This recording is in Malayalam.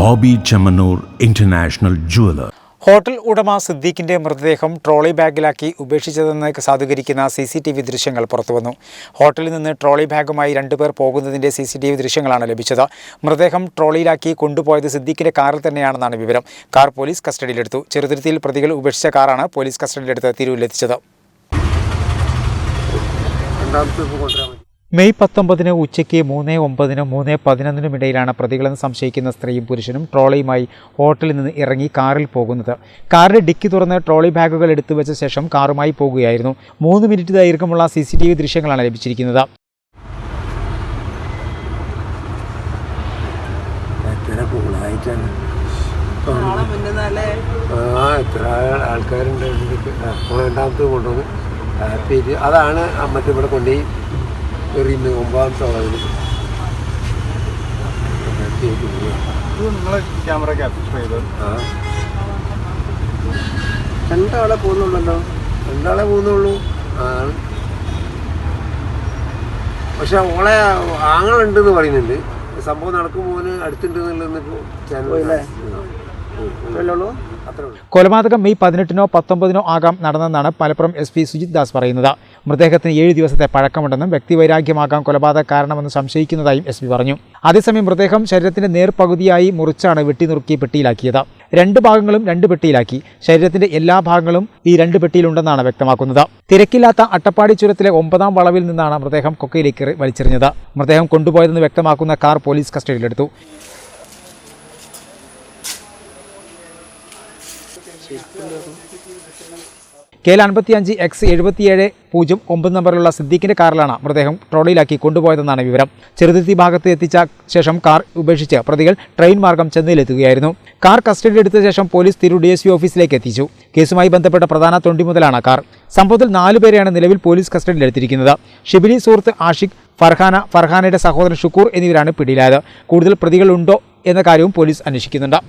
Bobby Chemmanur international jeweller. Hotel ഉടമ സിദ്ദീഖിന്റെ മൃതദേഹം ട്രോളി ബാഗിലാക്കി ഉപേക്ഷിച്ചതെന്ന് സാധൂകരിക്കുന്ന സി സി ടി വി ദൃശ്യങ്ങൾ പുറത്തുവന്നു. ഹോട്ടലിൽ നിന്ന് ട്രോളി ബാഗുമായി രണ്ടുപേർ പോകുന്നതിന്റെ സി സി ടി വി ദൃശ്യങ്ങളാണ് ലഭിച്ചത്. മൃതദേഹം ട്രോളിയിലാക്കി കൊണ്ടുപോയത് സിദ്ദീഖിന്റെ കാറിൽ തന്നെയാണെന്നാണ് വിവരം. കാർ പോലീസ് കസ്റ്റഡിയിലെടുത്തു. ചെറുതിരുത്തിയിൽ പ്രതികൾ ഉപേക്ഷിച്ച കാറാണ് പോലീസ് കസ്റ്റഡിയിലെടുത്ത് തിരൂരിലെത്തിച്ചത്. മെയ് പത്തൊമ്പതിന് ഉച്ചയ്ക്ക് മൂന്ന് ഒമ്പതിനും മൂന്ന് പതിനൊന്നിനും ഇടയിലാണ് പ്രതികളെന്ന് സംശയിക്കുന്ന സ്ത്രീയും പുരുഷനും ട്രോളിയുമായി ഹോട്ടലിൽ നിന്ന് ഇറങ്ങി കാറിൽ പോകുന്നത്. കാറിന് ഡിക്കി തുറന്ന് ട്രോളി ബാഗുകൾ എടുത്തു വെച്ച ശേഷം കാറുമായി പോകുകയായിരുന്നു. മൂന്ന് മിനിറ്റ് ദൈർഘ്യമുള്ള സി സി ടി വി ദൃശ്യങ്ങളാണ് ലഭിച്ചിരിക്കുന്നത്. ആ എത്ര ആൾ- ആൾക്കാരുണ്ട് രണ്ടാമത്തെ കൊണ്ടുവന്ന് അതാണ് മറ്റിവിടെ കൊണ്ടുപോയി എറിയുന്നത് ഒമ്പതാമത്തെ പോവുക. ക്യാമറ ക്യാപ്ചർ ചെയ്ത് രണ്ടാളെ പോകുന്നുള്ളല്ലോ രണ്ടാളെ പോകുന്നുള്ളൂ. പക്ഷെ ഓളെ ആങ്ങളുണ്ടെന്ന് പറയുന്നുണ്ട്. സംഭവം നടക്കുമ്പോൾ ഓന് അടുത്തുണ്ട് എന്നുള്ളതെന്ന് ചാനൽ കൊലപാതകം മെയ് പതിനെട്ടിനോ പത്തൊമ്പതിനോ ആകാം നടന്നെന്നാണ് മലപ്പുറം എസ് പി സുജിത് ദാസ് പറയുന്നത്. മൃതദേഹത്തിന് ഏഴ് ദിവസത്തെ പഴക്കമുണ്ടെന്നും വ്യക്തിവൈരാഗ്യമാകാം കൊലപാതക കാരണമെന്ന് സംശയിക്കുന്നതായും എസ് പി പറഞ്ഞു. അതേസമയം മൃതദേഹം ശരീരത്തിന്റെ നേർപകുതിയായി മുറിച്ചാണ് വെട്ടിനുറുക്കി പെട്ടിയിലാക്കിയത്. രണ്ട് ഭാഗങ്ങളും രണ്ട് പെട്ടിയിലാക്കി. ശരീരത്തിന്റെ എല്ലാ ഭാഗങ്ങളും ഈ രണ്ട് പെട്ടിയിലുണ്ടെന്നാണ് വ്യക്തമാക്കുന്നത്. തിരക്കില്ലാത്ത അട്ടപ്പാടി ചുരത്തിലെ ഒമ്പതാം വളവിൽ നിന്നാണ് മൃതദേഹം കൊക്കയിലേക്ക് വലിച്ചെറിഞ്ഞത്. മൃതദേഹം കൊണ്ടുപോയതെന്ന് വ്യക്തമാക്കുന്ന കാർ പോലീസ് കസ്റ്റഡിയിലെടുത്തു. കെ എൽ അൻപത്തിയഞ്ച് എക്സ് എഴുപത്തിയേഴ് പൂജ്യം ഒമ്പത് നമ്പറിലുള്ള സിദ്ദീഖിന്റെ കാറിലാണ് മൃതദേഹം ട്രോളിയിലാക്കി കൊണ്ടുപോയതെന്നാണ് വിവരം. ചെറുതിരുത്തി ഭാഗത്ത് എത്തിച്ച ശേഷം കാർ ഉപേക്ഷിച്ച് പ്രതികൾ ട്രെയിൻ മാർഗം ചെന്നൈയിലെത്തുകയായിരുന്നു. കാർ കസ്റ്റഡിയിലെടുത്ത ശേഷം പോലീസ് തിരു ഡി എസ് ഓഫീസിലേക്ക് എത്തിച്ചു. കേസുമായി ബന്ധപ്പെട്ട പ്രധാന തൊണ്ടി മുതലാണ് കാർ. സംഭവത്തിൽ നാലുപേരെയാണ് നിലവിൽ പോലീസ് കസ്റ്റഡിയിലെടുത്തിരിക്കുന്നത്. ഷിബിലി സുഹൃത്ത് ആഷിഖ് ഫർഹാന ഫർഹാനയുടെ സഹോദരൻ ഷുക്കൂർ എന്നിവരാണ് പിടിയിലായത്. കൂടുതൽ പ്രതികളുണ്ടോ എന്ന കാര്യവും പോലീസ് അന്വേഷിക്കുന്നുണ്ട്.